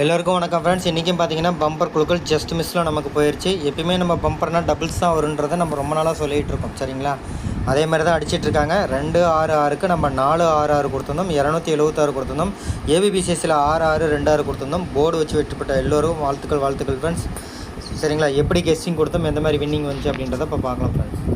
எல்லோருக்கும் வணக்கம் ஃப்ரெண்ட்ஸ் இன்றைக்கும் பார்த்தீங்கன்னா பம்பர் குழுக்கள் ஜஸ்ட் மிஸ்ஸில் நமக்கு போயிடுச்சு எப்பயுமே நம்ம பம்பர்னால் டபுள்ஸ் தான் வருன்றதை நம்ம ரொம்ப நாளாக சொல்லிகிட்டு இருக்கோம். சரிங்களா? அதே மாதிரி தான் அடிச்சிட்ருக்காங்க ரெண்டு ஆறு ஆறுக்கு நம்ம நாலு ஆறு ஆறு கொடுத்துருந்தோம். இரநூத்தி எழுபத்தாறு கொடுத்துருந்தோம். ஏபிபிசிஎஸ்சியில் ஆறு ஆறு ரெண்டு ஆறு கொடுத்துருந்தோம். போர்டு வச்சு வெற்றிப்பட்ட எல்லோரும் வாழ்த்துக்கள் வாழ்த்துக்கள் ஃப்ரெண்ட்ஸ் சரிங்களா? எப்படி கெஸ்டிங் கொடுத்தோம்? எந்த மாதிரி வின்னிங் வந்துச்சு அப்படின்றத இப்போ பார்க்கலாம் friends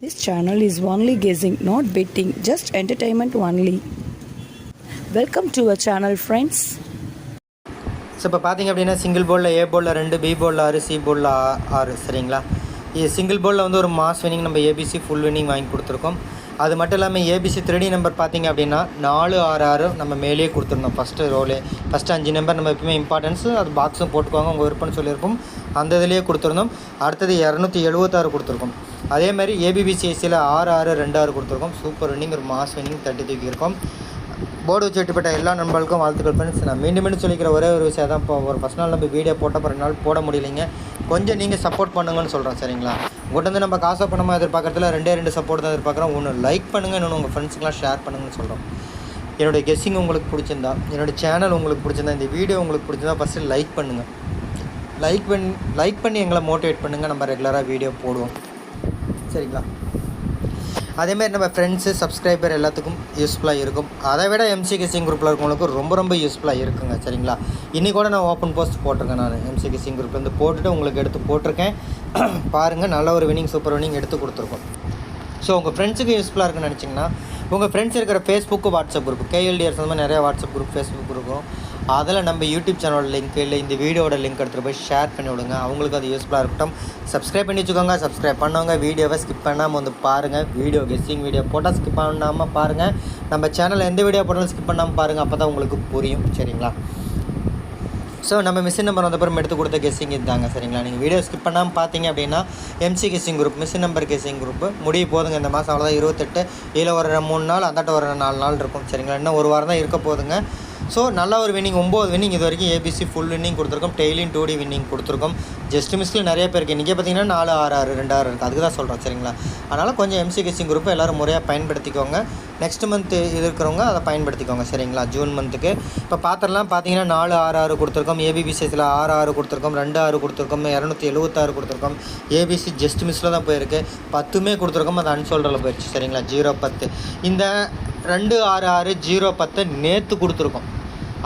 This channel is only guessing, not betting, just entertainment only. Welcome to a channel friends so இப்போ பார்த்தீங்க அப்படின்னா சிங்கிள் போலில் ஏ போலில் ரெண்டு பி போலில் ஆறு சி போலில் ஆறு சரிங்களா? இது சிங்கிள் போர்டில் வந்து ஒரு மாஸ் வினிங் நம்ம ஏபிசி ஃபுல் வினிங் வாங்கி கொடுத்துருக்கோம். அது மட்டும் இல்லாமல் ஏபிசி த்ரீடி நம்பர் பார்த்தீங்க அப்படின்னா நாலு ஆறு ஆறு நம்ம மேலேயே கொடுத்துருந்தோம் ஃபஸ்ட்டு ரோலே ஃபஸ்ட்டு அஞ்சு நம்பர் நம்ம எப்பவுமே இம்பார்ட்டன்ஸு அது பாக்ஸும் போட்டுக்குவாங்க உங்கள் விருப்பம்னு சொல்லியிருக்கோம் அந்த இதுலேயே கொடுத்துருந்தோம் அடுத்தது இரநூத்தி எழுபத்தாறு கொடுத்துருக்கோம். அதே மாதிரி ஏபிபிசிஎஸ்சியில் ஆறு ஆறு ரெண்டு ஆறு கொடுத்துருக்கோம். சூப்பர் வின்னிங் ஒரு மாஸ் வின்னிங் தட்டி தூக்கியிருக்கோம் போர்டு வச்சு வெட்டுப்பட்ட எல்லா நண்பர்களுக்கும் வாழ்த்துக்கள் ஃப்ரெண்ட்ஸ் நான் மீண்டும் மீண்டும் சொல்லிக்கிற ஒரே ஒரு விஷயம் தான். இப்போ ஒரு ஃபஸ்ட் நாள் நம்ம வீடியோ போட்ட ரெண்டு நாள் போட முடியலைங்க. கொஞ்சம் நீங்கள் சப்போர்ட் பண்ணுங்கன்னு சொல்கிறேன் சரிங்களா? உங்கள்கிட்ட வந்து நம்ம காசை பணமாக எதிர்பார்க்குறதுல ரெண்டே ரெண்டு சப்போர்ட் தான் எதிர்பார்க்குறோம். ஒன்று லைக் பண்ணுங்கள் இன்னொன்று உங்கள் ஃப்ரெண்ட்ஸுக்கெலாம் ஷேர் பண்ணுங்கன்னு சொல்கிறோம் என்னுடைய கெஸ்ஸிங் உங்களுக்கு பிடிச்சிருந்தா என்னோடய சேனல் உங்களுக்கு பிடிச்சிருந்தா இந்த வீடியோ உங்களுக்கு பிடிச்சிருந்தா ஃபஸ்ட்டு லைக் பண்ணுங்கள் லைக் பண்ணி லைக் பண்ணி எங்களை மோட்டிவேட் பண்ணுங்கள் நம்ம ரெகுலராக வீடியோ போடுவோம். சரிங்களா? அதேமாதிரி நம்ம ஃப்ரெண்ட்ஸு சப்ஸ்கிரைபர் எல்லாத்துக்கும் யூஸ்ஃபுல்லாக இருக்கும். அதை விட எம்சி கிசிங் குரூப்பில் இருக்கவங்களுக்கு ரொம்ப ரொம்ப யூஸ்ஃபுல்லாக இருக்குங்க சரிங்களா? இன்னி கூட நான் ஓப்பன் போஸ்ட் போட்டிருக்கேன் நான் எம்சி கிசிங் குரூப்லேருந்து போட்டுட்டு உங்களுக்கு எடுத்து போட்டிருக்கேன். பாருங்கள் நல்ல ஒரு வினிங் சூப்பர் வினிங் எடுத்து கொடுத்துருக்கோம். ஸோ உங்கள் ஃப்ரெண்ட்ஸுக்கு யூஸ்ஃபுல்லாக இருக்குன்னு நினச்சிங்கன்னா உங்கள் ஃப்ரெண்ட்ஸ் இருக்கிற ஃபேஸ்புக்கு வாட்ஸ்அப் குரூப் கேஎல்டிஎஸ் அந்த மாதிரி நிறையா வாட்ஸ்அப் குரூப் ஃபேஸ்புக் இருக்கும். அதில் நம்ம யூடியூப் சேனலோட லிங்க் இல்லை இந்த வீடியோட லிங்க் எடுத்துகிட்டு போய் ஷேர் பண்ணி விடுங்க. அவங்களுக்கு அது யூஸ்ஃபுல்லாக இருக்கட்டும். சப்ஸ்கிரைப் பண்ணி வச்சுக்கோங்க. சப்ஸ்கிரைப் பண்ணவங்க வீடியோவை ஸ்கிப் பண்ணாமல் வந்து பாருங்கள் வீடியோ கெஸ்டிங் வீடியோ போட்டால் ஸ்கிப் பண்ணாமல் பாருங்கள் நம்ம சேனலில் எந்த வீடியோ போட்டாலும் ஸ்கிப் பண்ணாமல் பாருங்கள் அப்போ தான் உங்களுக்கு புரியும். சரிங்களா? ஸோ நம்ம மிஷின் நம்பர் வந்தப்புறம் எடுத்து கொடுத்த கெஸ்ஸிங் இதுதாங்க. சரிங்களா? நீங்கள் வீடியோ ஸ்கிப் பண்ணாமல் பார்த்தீங்க அப்படின்னா MC guessing group machine number guessing group முடிய போதுங்க. இந்த மாதம் அவ்வளோதான் இருபத்தெட்டு இதில் ஒரு மூணு நாள் அந்தாட்ட ஒரு நாலு நாள் இருக்கும். சரிங்களா? இன்னும் ஒரு வாரம் தான் இருக்க போதுங்க. ஸோ நல்ல ஒரு வின்னிங் ஒம்பது வின்னிங் இது வரைக்கும் ஏபிசி ஃபுல் வின்னிங் கொடுத்துருக்கோம். டெய்லியும் டூ டி வின்னிங் கொடுத்துருக்கோம். ஜஸ்ட் மிஸ்ஸில் நிறைய பேருக்கு. இன்றைக்கி பார்த்தீங்கன்னா நாலு ஆறு ஆறு ரெண்டு ஆறு இருக்குது அதுக்கு தான் சொல்கிறோம் சரிங்களா? அதனால் கொஞ்சம் எம்சி கெஸ்ஸிங் குரூப்பை எல்லோரும் முறையாக பயன்படுத்திக்கோங்க. நெக்ஸ்ட் மந்த்து இருக்கிறவங்க அதை பயன்படுத்திக்கோங்க. சரிங்களா? ஜூன் மந்த்துக்கு இப்போ பாத்திரலாம் பார்த்தீங்கன்னா நாலு ஆறு ஆறு கொடுத்துருக்கோம். ஏபிபிசிஎஸில் ஆறு ஆறு கொடுத்துருக்கோம். ரெண்டு ஆறு கொடுத்துருக்கோம். இரநூத்தி எழுபத்தாறு கொடுத்துருக்கோம். ஏபிசி ஜஸ்ட் மிஸ்ஸில் தான் போயிருக்கு. பத்துமே கொடுத்துருக்கோம். அது அன்சோல்டரில் போயிடுச்சு. சரிங்களா? ஜீரோ பத்து. இந்த ரெண்டு ஆறு ஆறு ஜீரோ பத்து நேற்று கொடுத்துருக்கோம்.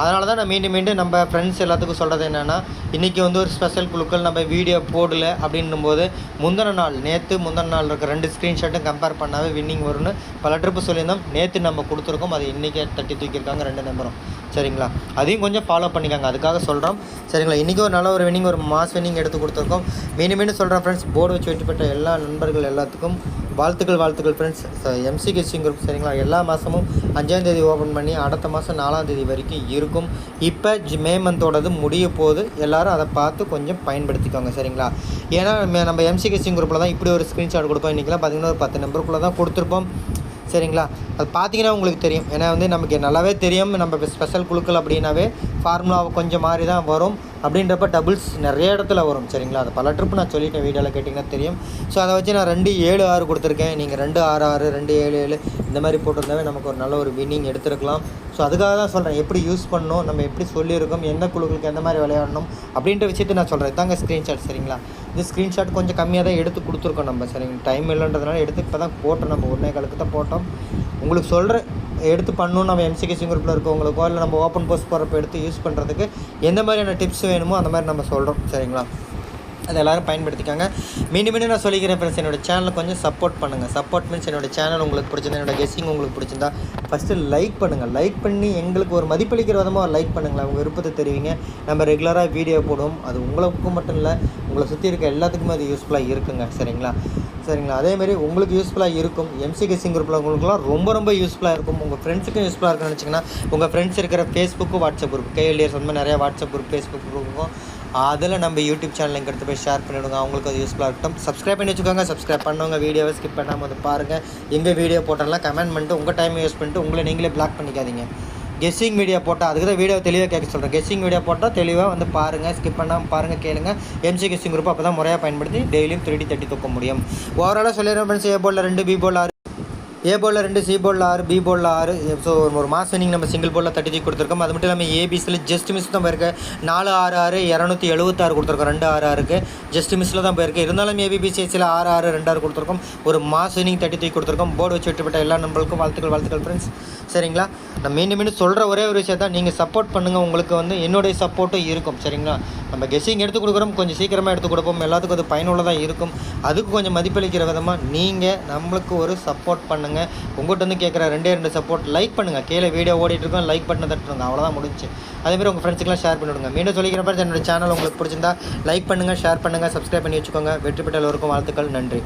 அதனால தான் நான் மீண்டும் மீண்டும் நம்ம ஃப்ரெண்ட்ஸ் எல்லாத்துக்கும் சொல்கிறது என்னென்னா இன்றைக்கி வந்து ஒரு ஸ்பெஷல் குழுக்கள் நம்ம வீடியோ போடல அப்படின்னும் போது முந்தின நாள் நேற்று முந்தின நாள் இருக்க ரெண்டு ஸ்க்ரீன்ஷாட்டும் கம்பேர் பண்ணாவே வின்னிங் வரும்னு பல ட்ரிப்பு சொல்லியிருந்தோம். நேற்று நம்ம கொடுத்துருக்கோம். அது இன்றைக்கே தட்டி தூக்கியிருக்காங்க ரெண்டு நம்பரும். சரிங்களா? அதையும் கொஞ்சம் ஃபாலோ பண்ணிக்காங்க. அதுக்காக சொல்கிறோம் சரிங்களா? இன்றைக்கி ஒரு நல்ல ஒரு வின்னிங் ஒரு மாஸ் வின்னிங் எடுத்து கொடுத்துருக்கோம். மீண்டும் மீண்டும் சொல்கிறேன் ஃப்ரெண்ட்ஸ் போர்டு வச்சு வெற்றி பெற்ற எல்லா நண்பர்கள் எல்லாத்துக்கும் வாழ்த்துக்கள் வாழ்த்துக்கள் ஃப்ரெண்ட்ஸ் எம்சி கெஸ்டிங் குரூப் சரிங்களா? எல்லா மாதமும் அஞ்சாந்தேதி ஓப்பன் பண்ணி அடுத்த மாதம் நாலாம் தேதி வரைக்கும் இருக்கும். இப்போ ஜி மே மந்தோடது முடிய போது எல்லாரும் அதை பார்த்து கொஞ்சம் பயன்படுத்திக்கோங்க சரிங்களா? ஏன்னா நம்ம- நம்ம எம்சி கெஸ்டிங் குரூப்பில் தான் இப்படி ஒரு ஸ்க்ரீன்ஷாட் கொடுப்போம். இன்றைக்கெலாம் பார்த்தீங்கன்னா ஒரு பத்து நம்பருக்குள்ளே தான் கொடுத்துருப்போம். சரிங்களா? அது பார்த்தீங்கன்னா உங்களுக்கு தெரியும். ஏன்னா வந்து நமக்கு நல்லாவே தெரியும். நம்ம ஸ்பெஷல் குழுக்கள் அப்படின்னாவே ஃபார்முலாவை கொஞ்சம் மாறி தான் வரும். அப்படின்றப்ப டபுள்ஸ் நிறைய இடத்துல வரும். சரிங்களா? அது பல ட்ரிப் நான் சொல்லிட்டேன் வீடியோவில் கேட்டிங்கன்னா தெரியும். ஸோ அதை வச்சு நான் ரெண்டு ஏழு ஆறு கொடுத்துருக்கேன். நீங்கள் ரெண்டு ஆறு ஆறு ரெண்டு ஏழு ஏழு இந்த மாதிரி போட்டிருந்தாவே நமக்கு ஒரு நல்ல ஒரு வின்னிங் எடுத்துருக்கலாம். ஸோ அதுக்காக தான் சொல்கிறேன் எப்படி யூஸ் பண்ணணும்? நம்ம எப்படி சொல்லியிருக்கோம்? எந்த குழுக்களுக்கு எந்த மாதிரி விளையாடணும்? அப்படின்ற விஷயத்தை நான் சொல்கிறேன் தாங்க ஸ்க்ரீன்ஷாட் சரிங்களா? இந்த ஸ்க்ரீன்ஷாட் கொஞ்சம் கம்மியாக தான் எடுத்து கொடுத்துருக்கோம் நம்ம. சரிங்க டைம் இல்லைன்றதுனால எடுத்து இப்போ தான் போட்டோம். நம்ம ஒன்றே காலுக்கு தான் போட்டோம். உங்களுக்கு சொல்கிறேன் எடுத்து பண்ணணும் நம்ம எம்சிகேசி குரூப்பில் இருக்கவங்களுக்கோ இல்லை நம்ம ஓப்பன் போஸ்ட் போகிறப்ப எடுத்து யூஸ் பண்ணுறதுக்கு எந்த மாதிரியான டிப்ஸ் வேணுமோ அந்த மாதிரி நம்ம சொல்கிறோம் சரிங்களா? அதை எல்லோரும் பயன்படுத்திக்காங்க. மீண்டும் மீண்டும் நான் சொல்லிக்கிறேன் ஃப்ரெண்ட்ஸ் என்னோட சேனலை கொஞ்சம் சப்போர்ட் பண்ணுங்கள் சப்போர்ட் மீன்ஸ் என்னோட சேனல் உங்களுக்கு பிடிச்சிருந்தா என்னோட கெஸ்ஸிங் உங்களுக்கு பிடிச்சிருந்தா ஃபஸ்ட்டு லைக் பண்ணுங்கள் லைக் பண்ணி எங்களுக்கு ஒரு மதிப்பளிக்கிற விதமாக ஒரு லைக் பண்ணுங்களேன். உங்கள் விருப்பத்தை தெரிவிங்க. நம்ம ரெகுலராக வீடியோ போடுவோம். அது உங்களுக்கு மட்டும் இல்லை உங்களை சுற்றி இருக்க எல்லாத்துக்குமே அது யூஸ்ஃபுல்லாக இருக்குங்க. சரிங்களா? சரிங்களா? அதேமாரி உங்களுக்கு யூஸ்ஃபுல்லாக இருக்கும். எம்சி கெஸ்ஸிங் குரூப்பில் உங்களுக்குலாம் ரொம்ப ரொம்ப யூஸ்ஃபுல்லாக இருக்கும். உங்கள் ஃப்ரெண்ட்ஸுக்கும் யூஸ்ஃபுல்லாக இருக்குன்னு நினச்சிங்கன்னா உங்கள் ஃப்ரெண்ட்ஸ் இருக்கிற ஃபேஸ்புக்கு வாட்ஸ்அப் குரூப் கேஎல்டிஎஸ் வந்து நிறையா வாட்ஸ்அப் குரூப் ஃபேஸ்புக் குரூப் இருக்கும் அதில் நம்ம யூடியூப் சேனல் லிங்க் எடுத்து போய் ஷேர் பண்ணிவிடுங்க அவங்களுக்கு அது யூஸ்ஃபுல்லாக இருக்கட்டும். சப்ஸ்கிரைப் பண்ணி வச்சுக்கோங்க. சப்ஸ்கிரைப் பண்ணவங்க வீடியோவை ஸ்கிப் பண்ணாமல் வந்து பாருங்கள் எங்கள் வீடியோ போட்டாலாம் கமெண்ட் பண்ணிட்டு உங்கள் டைம் யூஸ் பண்ணிட்டு உங்களை நீங்களே பிளாக் பண்ணிக்காதீங்க. கெஸ்ஸிங் வீடியோ போட்டால் அதுக்கு தான் வீடியோ தெளிவாக கேட்க சொல்கிறேன் கெஸ்ஸிங் வீடியோ போட்டால் தெளிவாக வந்து பாருங்கள் ஸ்கிப் பண்ணாமல் பாருங்கள் கேளுங்க. எம்சி கெஸ்ஸிங் குரூப் அப்போ தான் முறையாக பயன்படுத்தி டெய்லியும் த்ரீ தட்டி தூக்க முடியும். ஓவராலாக சொல்லிடுறேன் ஃப்ரெண்ட்ஸ் ஏ ரெண்டு பி போல் ஆறு ஏ போலில் ரெண்டு சி போலில் ஆறு பி போலில் ஆறு. ஸோ ஒரு மாதம் நீங்கள் நம்ம சிங்கிள் போலில் தட்டி தூக்கி கொடுத்துருக்கோம். அது மட்டும் இல்லாமல் ஏபிசியில் ஜஸ்ட் மிஸ் தான் போயிருக்கு. நாலு ஆறு ஆறு இரநூத்தி எழுபத்தாறு கொடுத்துருக்கோம். ரெண்டு ஆறு ஆறுக்கு. ஜஸ்ட் மிஸ்ஸில் தான் போயிருக்கு. இருந்தாலும் ஏபிபிசிஎஸ்சியில் ஆறு ஆறு ரெண்டு ஆறு கொடுத்துருக்கோம். ஒரு மாஸ் இன்னிங் தட்டி தூக்கி கொடுத்துருக்கோம். போர்டு வச்சு விட்டுப்பட்ட எல்லா நண்பர்களுக்கும் வாழ்த்துக்கள் வாழ்த்துக்கள் ஃப்ரெண்ட்ஸ் சரிங்களா? நான் மீண்டும் மீண்டும் சொல்கிற ஒரே ஒரு விஷயம் தான் நீங்கள் சப்போர்ட் பண்ணுங்கள் உங்களுக்கு வந்து என்னுடைய சப்போர்ட்டும் இருக்கும். சரிங்களா? நம்ம கெஸ்ஸிங் எடுத்து கொடுக்குறோம். கொஞ்சம் சீக்கிரமாக எடுத்து கொடுப்போம். எல்லாத்துக்கும் அது பயனுள்ளதாக இருக்கும். அதுக்கு கொஞ்சம் மதிப்பளிக்கிற விதமாக நீங்கள் நம்மளுக்கு ஒரு சப்போர்ட் பண்ணுங்கள் உங்கள்கிட்ட வந்து கேட்குற ரெண்டே ரெண்டு சப்போர்ட் லைக் பண்ணுங்கள் கீழே வீடியோ ஓடிட்டு இருக்கோம் லைக் பண்ண தட்டுருங்க அவ்வளோதான் முடிஞ்சு. அதேமாதிரி உங்கள் ஃப்ரெண்ட்ஸுக்கெல்லாம் ஷேர் பண்ணிவிடுங்க. மீண்டும் சொல்லிக்கிற மாதிரி என்னோட சேனல் உங்களுக்கு பிடிச்சிருந்தா லைக் பண்ணுங்கள் ஷேர் பண்ணுங்கள் சப்ஸ்கிரைப் பண்ணி வச்சுக்கோங்க. வெற்றி பெற்ற எல்லோருக்கும் வாழ்த்துக்கள். நன்றி.